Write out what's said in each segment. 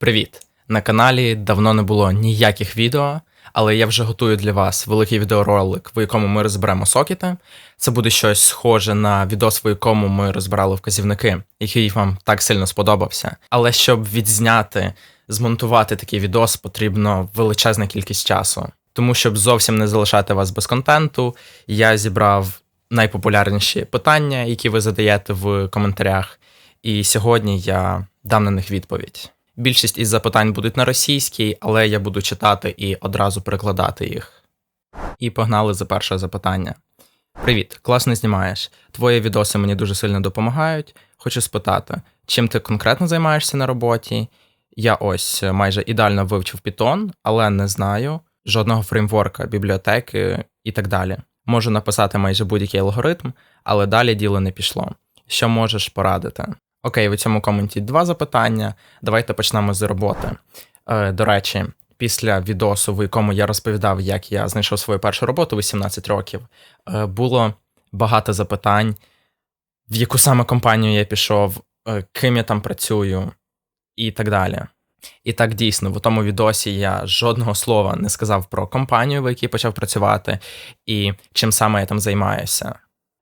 Привіт! На каналі давно не було ніяких відео, але я вже готую для вас великий відеоролик, в якому ми розберемо сокети. Це буде щось схоже на відос, в якому ми розбирали вказівники, який вам так сильно сподобався. Але щоб відзняти, змонтувати такий відос, потрібно величезна кількість часу. Тому, щоб зовсім не залишати вас без контенту, я зібрав найпопулярніші питання, які ви задаєте в коментарях. І сьогодні я дам на них відповідь. Більшість із запитань будуть на російській, але я буду читати і одразу перекладати їх. І погнали за перше запитання. Привіт, класно знімаєш. Твої відоси мені дуже сильно допомагають. Хочу спитати, чим ти конкретно займаєшся на роботі? Я ось майже ідеально вивчив Python, але не знаю жодного фреймворка, бібліотеки і так далі. Можу написати майже будь-який алгоритм, але далі діло не пішло. Що можеш порадити? Окей, в цьому коменті два запитання. Давайте почнемо з роботи. Е, До речі, після відосу, в якому я розповідав, як я знайшов свою першу роботу 18 років, е, було багато запитань, в яку саме компанію я пішов, е, ким я там працюю, і так далі. І так дійсно, в тому відосі я жодного слова не сказав про компанію, в якій почав працювати, і чим саме я там займаюся.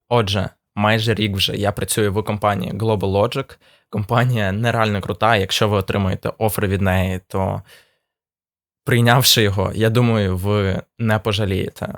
Отже, майже рік вже я працюю в компанії Global Logic. Компанія нереально крута. Якщо ви отримуєте офер від неї, то прийнявши його, я думаю, ви не пожалієте.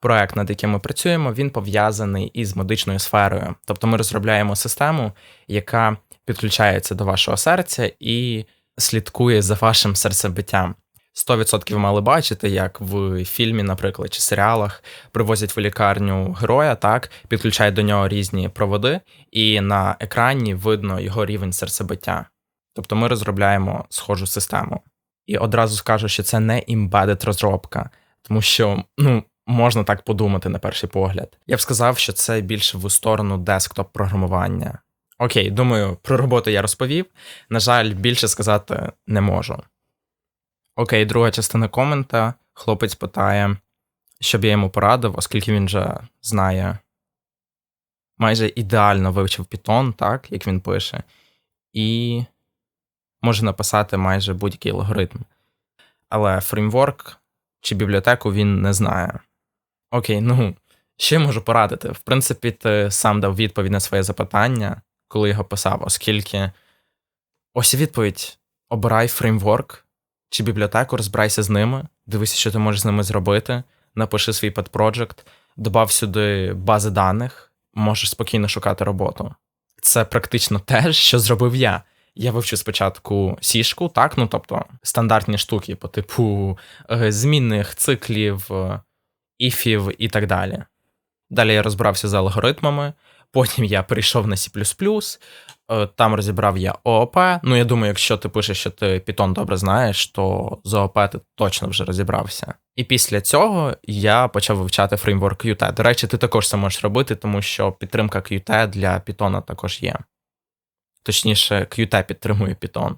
Проект, над яким ми працюємо, він пов'язаний із медичною сферою. Тобто ми розробляємо систему, яка підключається до вашого серця і слідкує за вашим серцебиттям. 100% мали бачити, як в фільмі, наприклад, чи серіалах привозять в лікарню героя, так підключають до нього різні проводи, і на екрані видно його рівень серцебиття. Тобто ми розробляємо схожу систему. І одразу скажу, що це не embedded розробка, тому що ну, можна так подумати на перший погляд. Я б сказав, що це більше в сторону десктоп програмування. Окей, думаю, про роботу я розповів. На жаль, більше сказати не можу. Окей, друга частина комента. Хлопець питає, щоб я йому порадив, оскільки він вже знає, майже ідеально вивчив Python, так, як він пише, і може написати майже будь-який алгоритм. Але фреймворк чи бібліотеку він не знає. Окей, ну, що я можу порадити? В принципі, ти сам дав відповідь на своє запитання, коли його писав, оскільки ось відповідь: обирай фреймворк чи бібліотеку, розбирайся з ними, дивися, що ти можеш з ними зробити, напиши свій педпроджект, додав сюди бази даних, можеш спокійно шукати роботу. Це практично те, що зробив я. Я вивчив спочатку сішку, так, ну тобто стандартні штуки по типу е, змінних циклів, е, іфів і так далі. Далі я розбирався з алгоритмами, потім я перейшов на C, Е, там розібрав я ООП. Ну, я думаю, якщо ти пишеш, що ти Python добре знаєш, то з ООП ти точно вже розібрався. І після цього я почав вивчати фреймворк Qt. До речі, ти також це можеш робити, тому що підтримка Qt для Python також є. Точніше, Qt підтримує Python.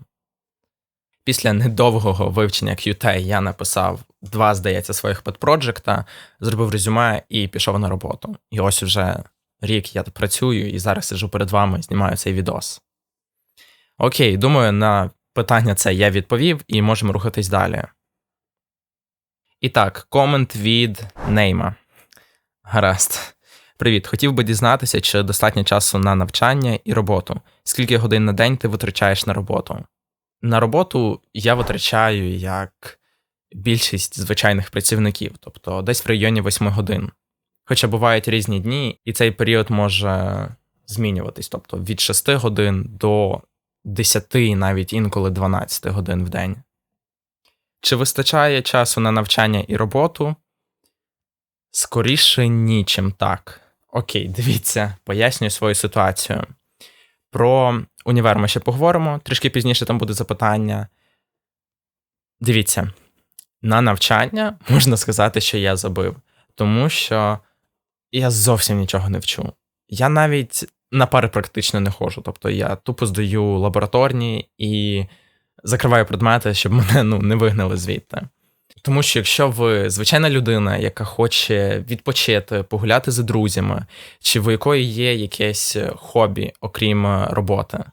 Після недовгого вивчення Qt я написав два, здається, своїх подпроджекта, зробив резюме і пішов на роботу. І ось вже рік я працюю і зараз сиджу перед вами знімаю цей відос. Окей, думаю, на питання це я відповів, і можемо рухатись далі. І так, комент від Нейма. Гаразд. Привіт, хотів би дізнатися, чи достатньо часу на навчання і роботу. Скільки годин на день ти витрачаєш на роботу? На роботу я витрачаю як більшість звичайних працівників, тобто десь в районі 8 годин. Хоча бувають різні дні, і цей період може змінюватись, тобто від 6 годин до 10, навіть інколи 12 годин в день. Чи вистачає часу на навчання і роботу? Скоріше ні, чим так. Окей, дивіться, пояснюю свою ситуацію. Про універ ми ще поговоримо, трішки пізніше там буде запитання. Дивіться, на навчання можна сказати, що я забив, тому що я зовсім нічого не вчу. Я навіть на пари практично не ходжу. Тобто я тупо здаю лабораторні і закриваю предмети, щоб мене ну, не вигнали звідти. Тому що якщо ви звичайна людина, яка хоче відпочити, погуляти з друзями, чи в якої є якесь хобі, окрім роботи,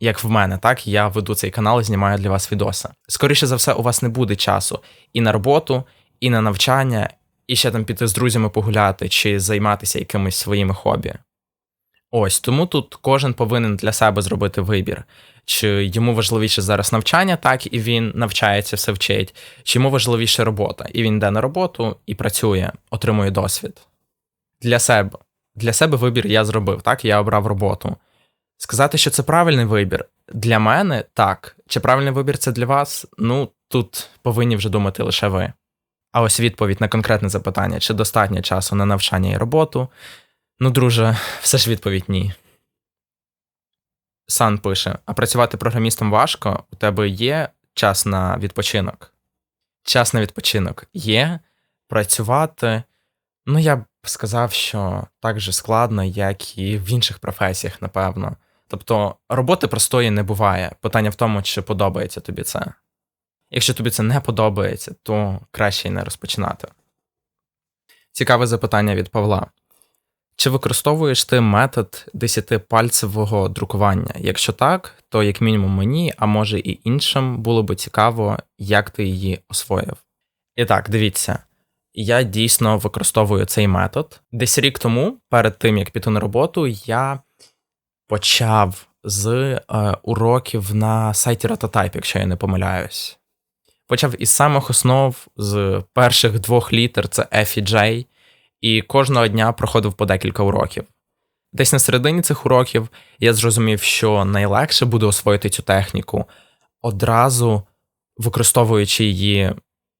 як в мене, так я веду цей канал і знімаю для вас відоси. Скоріше за все, у вас не буде часу і на роботу, і на навчання, і ще там піти з друзями погуляти чи займатися якимись своїми хобі. Ось тому тут кожен повинен для себе зробити вибір. Чи йому важливіше зараз навчання, так і він навчається, все вчить, чи йому важливіше робота, і він йде на роботу і працює, отримує досвід. Для себе Для себе вибір я зробив, так, я обрав роботу. Сказати, що це правильний вибір, для мене так. Чи правильний вибір це для вас? Ну, тут повинні вже думати лише ви. А ось відповідь на конкретне запитання: чи достатньо часу на навчання і роботу? Ну, друже, все ж відповідь ні. Сан пише: а працювати програмістом важко, у тебе є час на відпочинок? Час на відпочинок є. Працювати, ну я б сказав, що так же складно, як і в інших професіях, напевно. Тобто роботи простої не буває. Питання в тому, чи подобається тобі це. Якщо тобі це не подобається, то краще й не розпочинати. Цікаве запитання від Павла. Чи використовуєш ти метод десятипальцевого друкування? Якщо так, то як мінімум мені, а може і іншим, було би цікаво, як ти її освоїв. І так, дивіться, я дійсно використовую цей метод. Десь рік тому, перед тим як піти на роботу, я почав з е, уроків на сайті Rototype, якщо я не помиляюсь. Почав із самих основ, з перших двох літер це F і J, і кожного дня проходив по декілька уроків. Десь на середині цих уроків я зрозумів, що найлегше буде освоїти цю техніку, одразу використовуючи її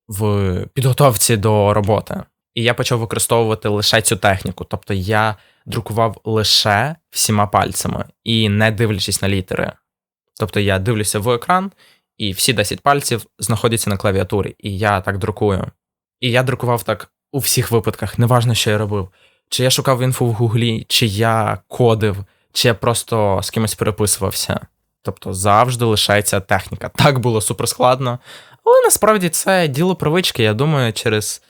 в підготовці до роботи. І я почав використовувати лише цю техніку. Тобто я друкував лише всіма пальцями і не дивлячись на літери. Тобто я дивлюся в екран, і всі 10 пальців знаходяться на клавіатурі, і я так друкую. І я друкував так у всіх випадках, неважно, що я робив. Чи я шукав інфу в Гуглі, чи я кодив, чи я просто з кимось переписувався. Тобто завжди лишається техніка. Так було суперскладно. Але насправді це діло привички, я думаю, через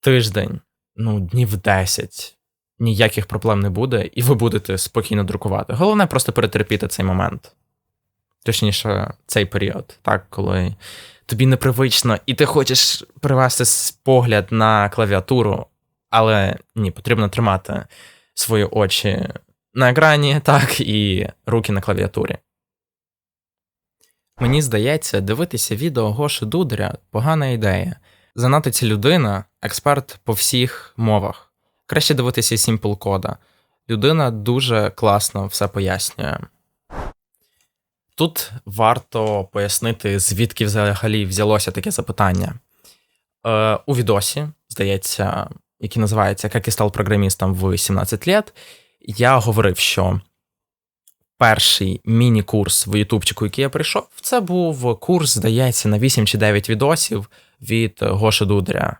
тиждень, ну, днів 10, ніяких проблем не буде, і ви будете спокійно друкувати. Головне просто перетерпіти цей момент. Точніше, цей період, так, коли тобі непривично, і ти хочеш привести погляд на клавіатуру, але ні, потрібно тримати свої очі на екрані, так, і руки на клавіатурі. Мені здається, дивитися відео Гоши Дударя погана ідея. Занадто ця людина, експерт по всіх мовах. Краще дивитися Simple кода. Людина дуже класно все пояснює. Тут варто пояснити, звідки взагалі взялося таке запитання. Е, У відосі, здається, який називається Як я став програмістом в 17 лет, я говорив, що перший міні-курс в Ютубчику, який я прийшов, це був курс, здається, на 8 чи 9 відосів від Гоши Дудря.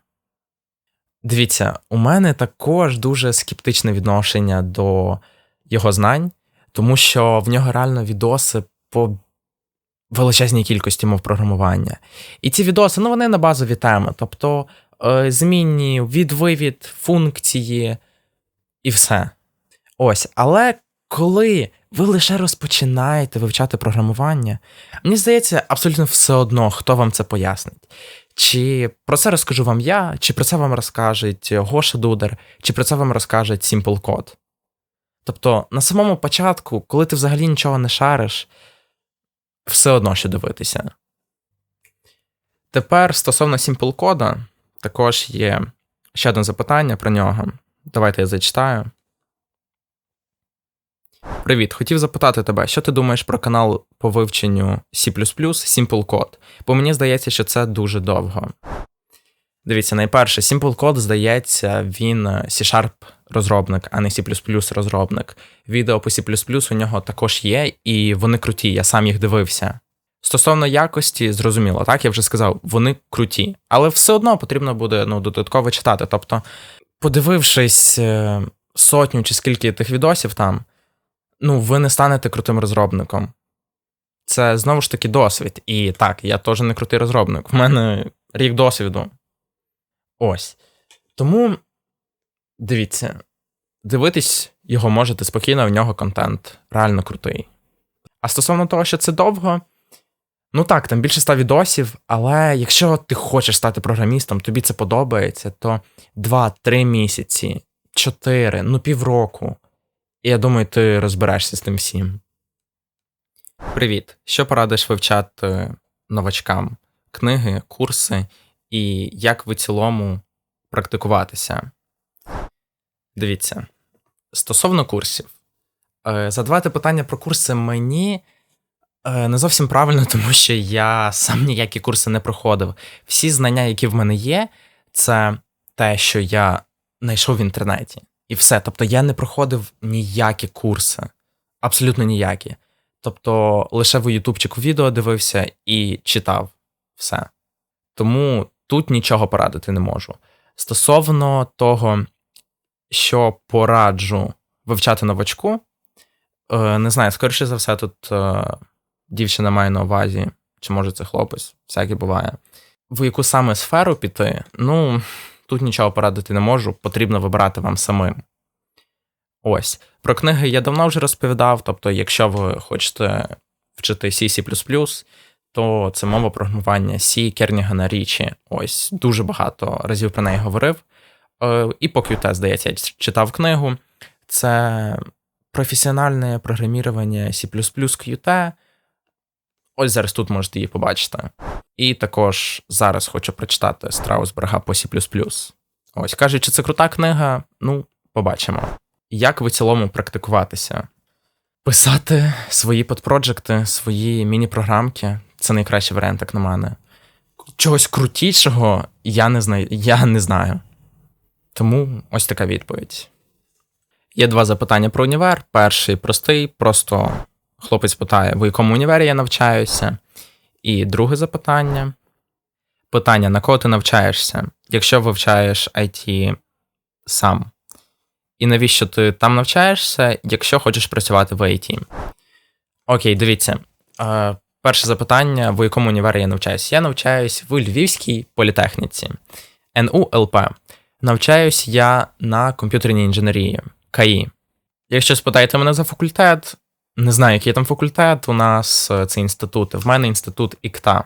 Дивіться, у мене також дуже скептичне відношення до його знань, тому що в нього реально відоси по величезній кількості мов програмування. І ці відоси, ну вони на базові теми, тобто е, змінні, відвивід, функції і все. Ось, але коли ви лише розпочинаєте вивчати програмування, мені здається, абсолютно все одно, хто вам це пояснить. Чи про це розкажу вам я, чи про це вам розкажуть Гоша Дудар, чи про це вам розкаже Simple Code. Тобто, на самому початку, коли ти взагалі нічого не шариш, все одно що дивитися. Тепер стосовно Code, також є ще одне запитання про нього. Давайте я зачитаю. Привіт, хотів запитати тебе, що ти думаєш про канал по вивченню C Simple Code? Бо мені здається, що це дуже довго. Дивіться, найперше, Simple Code, здається, він C-Sharp розробник, а не C розробник. Відео по C у нього також є, і вони круті, я сам їх дивився. Стосовно якості, зрозуміло, так, я вже сказав, вони круті, але все одно потрібно буде ну, додатково читати. Тобто, подивившись е, сотню чи скільки тих відосів там ну, ви не станете крутим розробником. Це знову ж таки досвід. І так, я теж не крутий розробник. В мене рік досвіду. Ось. Тому дивіться, дивитись його можете спокійно, в нього контент реально крутий. А стосовно того, що це довго, ну так, там більше ста відосів, але якщо ти хочеш стати програмістом, тобі це подобається, то 2-3 місяці, 4, ну півроку. І я думаю, ти розберешся з тим всім. Привіт! Що порадиш вивчати новачкам? Книги, курси і як в цілому практикуватися? Дивіться, стосовно курсів, е, задавати питання про курси мені е, не зовсім правильно, тому що я сам ніякі курси не проходив. Всі знання, які в мене є, це те, що я знайшов в інтернеті. І все. Тобто я не проходив ніякі курси, абсолютно ніякі. Тобто лише в ютубчику відео дивився і читав все. Тому тут нічого порадити не можу. Стосовно того, що пораджу вивчати новачку, е, не знаю, скоріше за все, тут е, дівчина має на увазі, чи може це хлопець, всяке буває. В яку саме сферу піти, ну, тут нічого порадити не можу, потрібно вибирати вам самим. Ось. Про книги я давно вже розповідав. Тобто, якщо ви хочете вчити C, C++, то це мова програмування C, Кернігана Річі. Ось дуже багато разів про неї говорив. Е, і по QT, здається, я читав книгу. Це професіональне програмірування C QT. Ось зараз тут можете її побачити. І також зараз хочу прочитати Страусберга по C. Ось кажуть, чи це крута книга, ну, побачимо. Як в цілому практикуватися? Писати свої подпроджекти, свої міні-програмки це найкращий варіант, як на мене. Чогось крутішого я не знаю. Я не знаю. Тому ось така відповідь. Є два запитання про універ. Перший простий, просто хлопець питає, в якому універі я навчаюся. І друге запитання. Питання: на кого ти навчаєшся? Якщо вивчаєш IT сам. І навіщо ти там навчаєшся, якщо хочеш працювати в IT? Окей, дивіться. Е, Перше запитання: в якому універі я навчаюся? Я навчаюсь в Львівській політехніці НУЛП. Навчаюсь я на комп'ютерній інженерії КАІ. Якщо спитаєте мене за факультет, не знаю, який там факультет, у нас е, це інститут. В мене інститут ІКТА,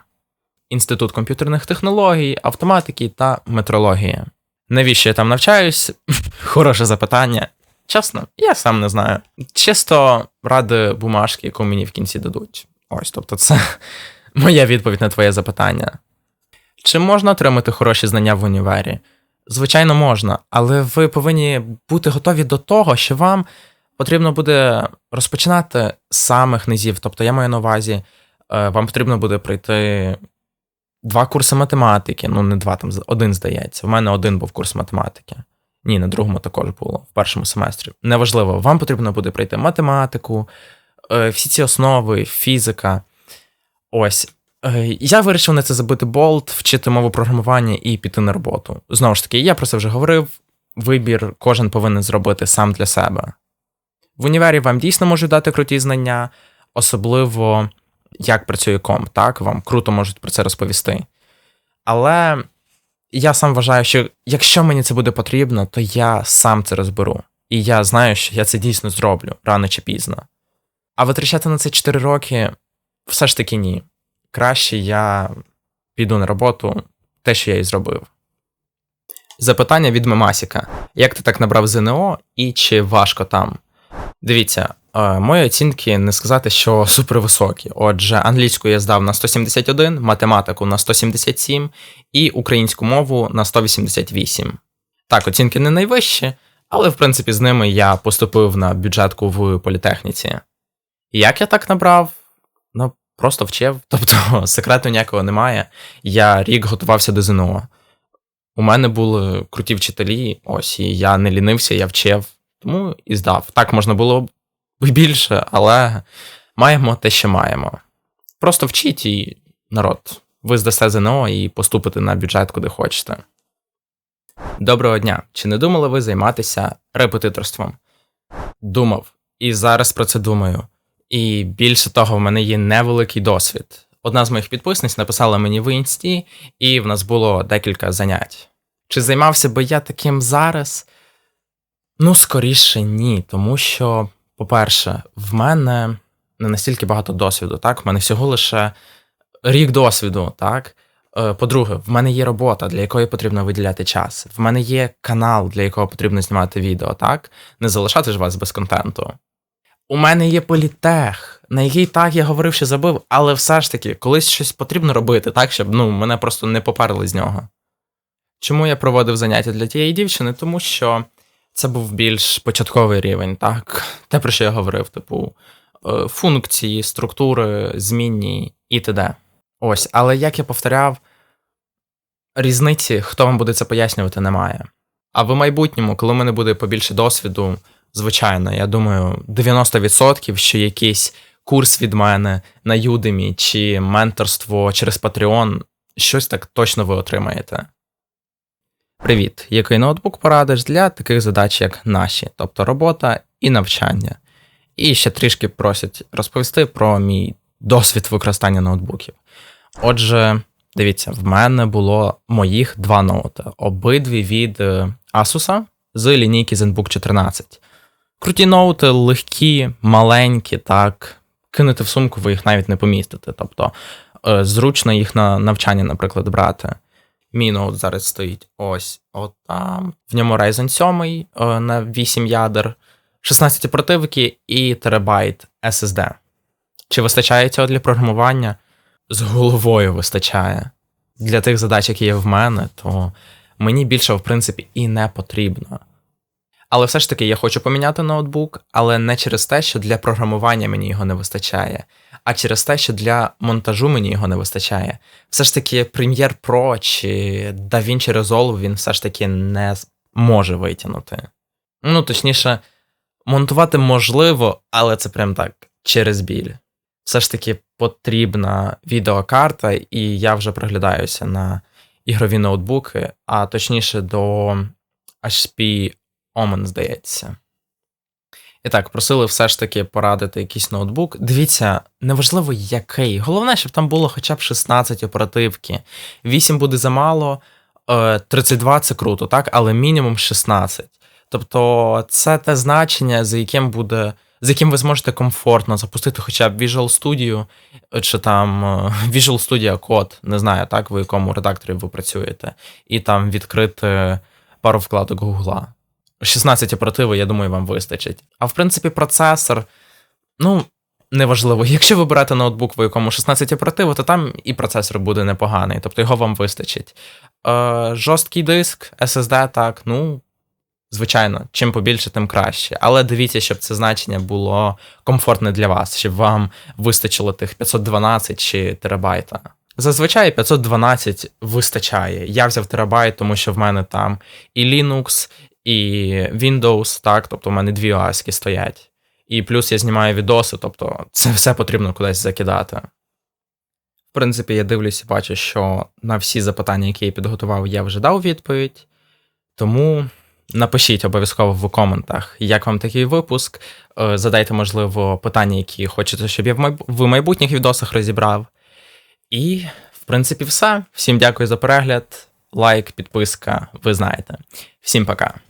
Інститут комп'ютерних технологій, автоматики та метрології. Навіщо я там навчаюсь? Хороше запитання. Чесно, я сам не знаю. Чисто ради бумажки, яку мені в кінці дадуть. Ось, тобто, це моя відповідь на твоє запитання. Чи можна отримати хороші знання в універі? Звичайно, можна, але ви повинні бути готові до того, що вам потрібно буде розпочинати з самих низів. Тобто, я маю на увазі, е, вам потрібно буде пройти два курси математики. Ну, не два, там один здається. В мене один був курс математики. Ні, на другому також було, в першому семестрі. Неважливо, вам потрібно буде пройти математику, всі ці основи, фізика. Ось. Е, я вирішив на це забити болт, вчити мову програмування і піти на роботу. Знову ж таки, я про це вже говорив. Вибір кожен повинен зробити сам для себе. В універі вам дійсно можуть дати круті знання, особливо як працює комп, так, вам круто можуть про це розповісти. Але я сам вважаю, що якщо мені це буде потрібно, то я сам це розберу. І я знаю, що я це дійсно зроблю рано чи пізно. А витрачати на це 4 роки все ж таки ні. Краще я піду на роботу, те, що я і зробив. Запитання від Мемасіка: як ти так набрав ЗНО і чи важко там? Дивіться, Е, мої оцінки не сказати, що супервисокі. Отже, англійську я здав на 171, математику на 177 і українську мову на 188. Так, оцінки не найвищі, але в принципі з ними я поступив на бюджетку в політехніці. Як я так набрав? Ну, просто вчив. Тобто секрету ніякого немає. Я рік готувався до ЗНО. У мене були круті вчителі, ось і я не лінився, я вчив, тому і здав. Так можна було б більше, але маємо те, що маємо. Просто вчіть і народ. Ви здасте ЗНО і поступите на бюджет, куди хочете. Доброго дня! Чи не думали ви займатися репетиторством? Думав. І зараз про це думаю. І більше того, в мене є невеликий досвід. Одна з моїх підписниць написала мені в інсті, і в нас було декілька занять. Чи займався би я таким зараз? Ну, скоріше ні, тому що по-перше, в мене не настільки багато досвіду, так? В мене всього лише рік досвіду, так? Е, По-друге, в мене є робота, для якої потрібно виділяти час. В мене є канал, для якого потрібно знімати відео, так? Не залишати ж вас без контенту. У мене є політех, на який так я говорив, що забив, але все ж таки, колись щось потрібно робити, так, щоб ну, мене просто не поперли з нього. Чому я проводив заняття для тієї дівчини? Тому що це був більш початковий рівень, так? Те, про що я говорив, типу, е, функції, структури, змінні і т.д. Ось, але як я повторяв, різниці, хто вам буде це пояснювати, немає. А в майбутньому, коли в мене буде побільше досвіду, звичайно, я думаю, 90%, що якийсь курс від мене на Udemy чи менторство через Patreon, щось так точно ви отримаєте. Привіт! Який ноутбук порадиш для таких задач, як наші, тобто робота і навчання. І ще трішки просять розповісти про мій досвід використання ноутбуків. Отже, дивіться, в мене було моїх два ноути, обидві від е, Asus з лінійки ZenBook 14. Круті ноути, легкі, маленькі, так. Кинути в сумку, ви їх навіть не помістите. Тобто е, зручно їх на навчання, наприклад, брати. Мій ноут зараз стоїть ось отам. В ньому Ryzen 7 е, на 8 ядер, 16 оперативки і терабайт SSD. Чи вистачає цього для програмування? З головою вистачає. Для тих задач, які є в мене, то мені більше, в принципі, і не потрібно. Але все ж таки я хочу поміняти ноутбук, але не через те, що для програмування мені його не вистачає, а через те, що для монтажу мені його не вистачає. Все ж таки, Premiere Pro чи DaVinci Resolve він все ж таки не може витягнути. Ну, точніше, монтувати можливо, але це прям так, через біль. Все ж таки потрібна відеокарта, і я вже приглядаюся на ігрові ноутбуки, а точніше до HP Omen, здається. І так, просили все ж таки порадити якийсь ноутбук. Дивіться, неважливо який. Головне, щоб там було хоча б 16 оперативки. 8 буде замало, 32 це круто, так, але мінімум 16. Тобто, це те значення, за яким буде. З яким ви зможете комфортно запустити хоча б Visual Studio, чи там Visual Studio Code, не знаю, так, в якому редакторі ви працюєте, і там відкрити пару вкладок Гугла. 16 оперативи, я думаю, вам вистачить. А в принципі, процесор, ну, неважливо. Якщо ви берете ноутбук, в якому 16 оперативу, то там і процесор буде непоганий, тобто його вам вистачить. Е, Жорсткий диск, SSD, так, ну, звичайно, чим побільше, тим краще. Але дивіться, щоб це значення було комфортне для вас, щоб вам вистачило тих 512 чи терабайта. Зазвичай 512 вистачає. Я взяв терабайт, тому що в мене там і Linux, і Windows, так, тобто в мене дві оаски стоять. І плюс я знімаю відоси, тобто це все потрібно кудись закидати. В принципі, я дивлюся і бачу, що на всі запитання, які я підготував, я вже дав відповідь. Тому напишіть обов'язково в коментах, як вам такий випуск. Е, задайте, можливо, питання, які хочете, щоб я в майбутніх відосах розібрав. І, в принципі, все. Всім дякую за перегляд. Лайк, підписка, ви знаєте. Всім пока.